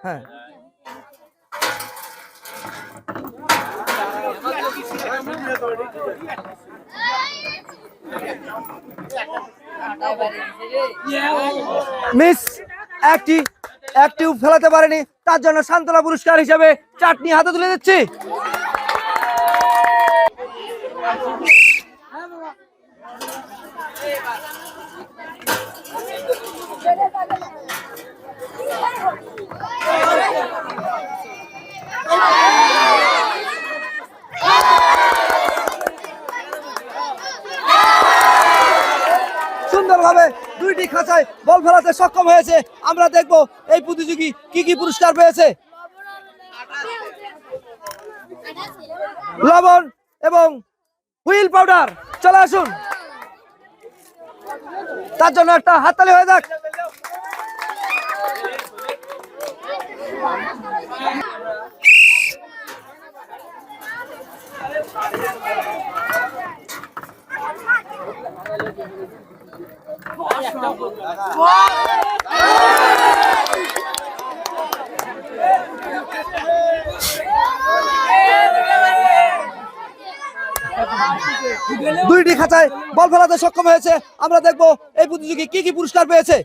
হ্যাঁ। মিস, একটি একটি ফেলাতে পারেনি, তার জন্য সান্ত্বনা পুরস্কার হিসেবে চাটনি হাতে তুলে দিচ্ছি সুন্দরভাবে দুইটি খাঁচায় ফেলাতে সক্ষম হয়েছে। আমরা দেখব এই প্রতিযোগী কি কি পুরস্কার পেয়েছে। লবণ এবং হুইল পাউডার। চলে আসুন। তার জন্য একটা হাততালি হয়ে যাক। দুইটি খাঁচায় বল ফেলাতে সক্ষম হয়েছে। আমরা দেখব এই প্রতিযোগী কি কি পুরস্কার পেয়েছে।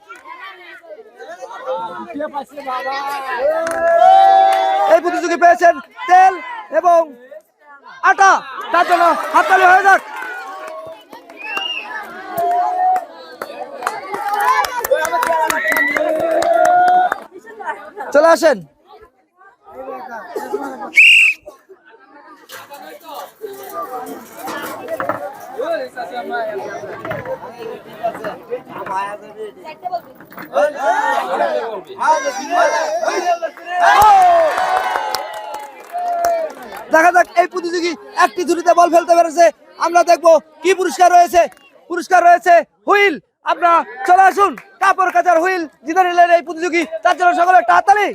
এই প্রতিযোগী পেয়েছেন তেল এবং আটা। তার জন্য হাততালি হয়ে যাক। চলে আসেন। দেখা যাক এই প্রতিযোগী একটি ঝুড়িতে বল ফেলতে পেরেছে। আমরা দেখব কি পুরস্কার রয়েছে। পুরস্কার রয়েছে হুইল। আপনারা চলে আসুন। কাপড় কাচার হুইল জিতে নিলেন এই প্রতিযোগী। তার জন্য সকলে হাততালি।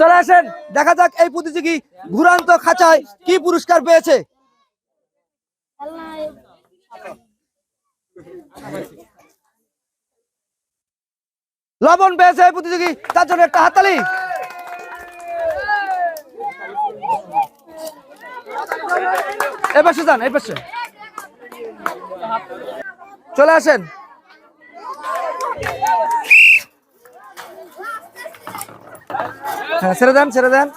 চলে আসেন, দেখা যাক এই প্রতিযোগী ঘুরান্ত খাঁচায় কি পুরস্কার পেয়েছে। লবণ পেয়েছে প্রতিযোগী, তার জন্য একটা হাততালি। এই পাশে যান এই পাশে চলে আসেন। হ্যাঁ ছেড়ে দেন ছেড়ে দেন।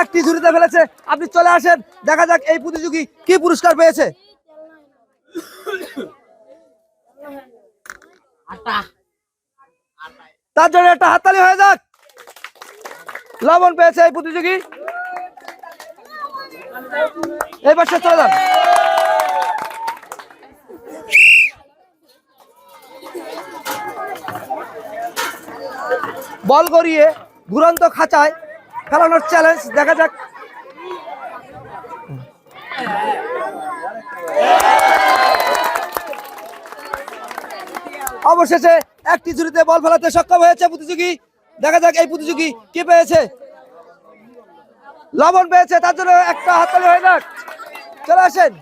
একটি ঝুড়িতে ফেলেছে। আপনি চলে আসেন দেখা যাক এই প্রতিযোগী কি পুরস্কার পেয়েছে। তার জন্য একটা হাততালি হয়ে যাক। লবণ পেয়েছে এই প্রতিযোগী। এই পাশে চলে যান। বল গড়িয়ে ঘুরন্ত খাঁচায় খেলানোর চ্যালেঞ্জ দেখা যাক। অবশেষে একটি ঝুড়িতে বল ফেলাতে সক্ষম হয়েছে প্রতিযোগী। দেখা যাক এই প্রতিযোগী কি পেয়েছে। লবণ পেয়েছে, তার জন্য একটা হাততালি হয়ে যাক। চলে আসেন।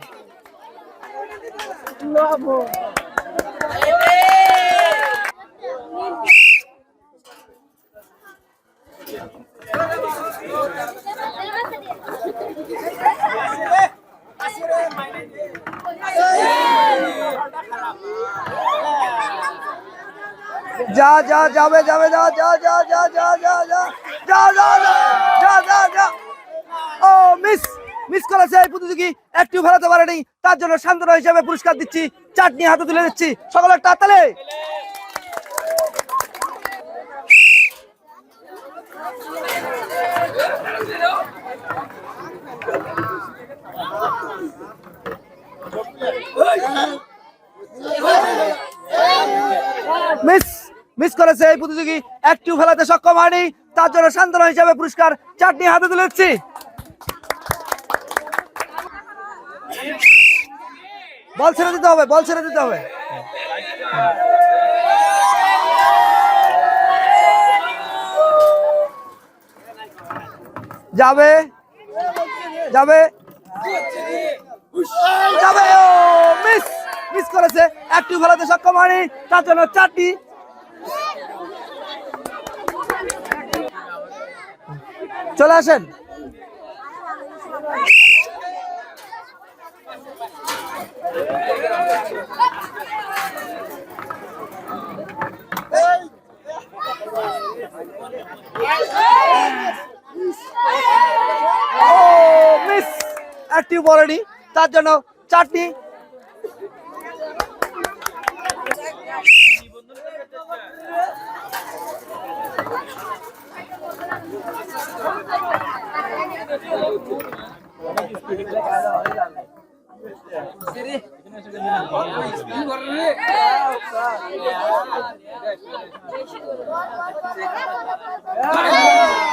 যা যা যাবে যাবে যা যা যা যা যা যা যা যা যা যা যা যা ও মিস মিস করেছে এই প্রতিযোগী একটিও ফেলাতে পারেনি তার জন্য সান্ত্বনা হিসেবে পুরস্কার দিচ্ছি চাটনি হাতে তুলে দিচ্ছি সকলে একটা হাততালি মিস মিস করেছে এই প্রতিযোগী। ফেলাতে সক্ষম হয়নি। তার জন্য সান্ত্বনা হিসাবে পুরস্কার চারটি হাতে বল ছেড়ে দিতে হবে, বল ছেড়ে দিতে হবে। যাবে যাবে যাবে। মিস করেছে, একটু সক্ষম হয়নি, তার জন্য চারটি। চলে আসেন। ও, মিস, একটি বলেনি, তার জন্য চারটি।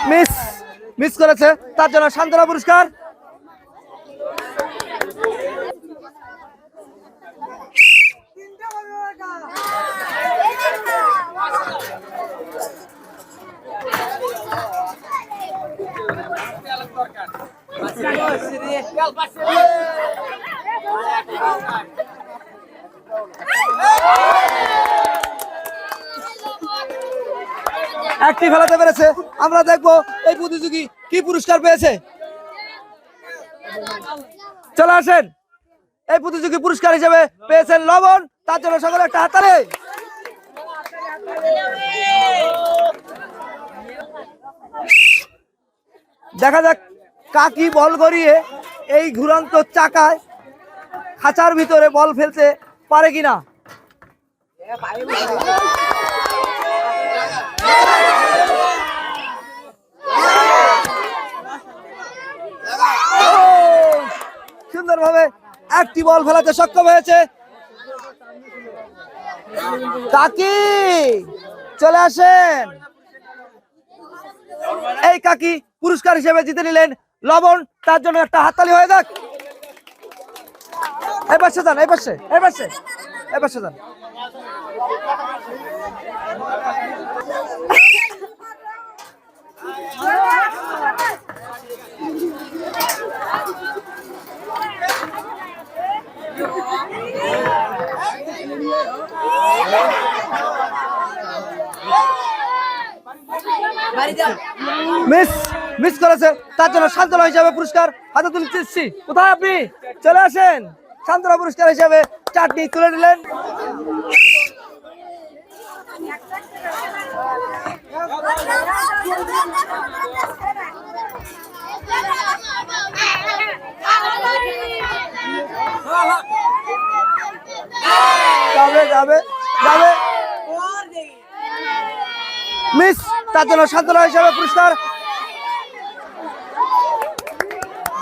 মিস মিস করেছে তার জন্য সান্ত্বনা পুরস্কার। একটি ফেলাতে পেরেছে। আমরা দেখব এই প্রতিযোগী কি পুরস্কার পেয়েছে। চলে আসেন। এই প্রতিযোগী পুরস্কার হিসেবে পেয়েছেন লবণ, তার জন্য সকলে একটা হাতারে দেখা যাক কাকি বল গড়িয়ে এই ঘুরন্ত চাকায় খাঁচার ভিতরে বল ফেলতে পারে কিনা। সুন্দরভাবে একটি বল ফেলাতে সক্ষম হয়েছে। কাকি, চলে আসেন। এই কাকি পুরস্কার হিসেবে জিতে নিলেন লবণ, তার জন্য একটা হাততালি হয়ে যাক। এই পাশে যান, এই পাশে এই পাশে এই পাশে যান। মিস মিস করেছে, তার জন্য সান্ত্বনা হিসাবে পুরস্কার হাতে তুলে দিচ্ছি। কোথায় আপনি? চলে আসেন। সান্ত্বনা পুরস্কার হিসাবে চারটি তুলে নিলেন যাবে যাবে যাবে। মিস তার জন্য সান্ত্বনা হিসাবে পুরস্কার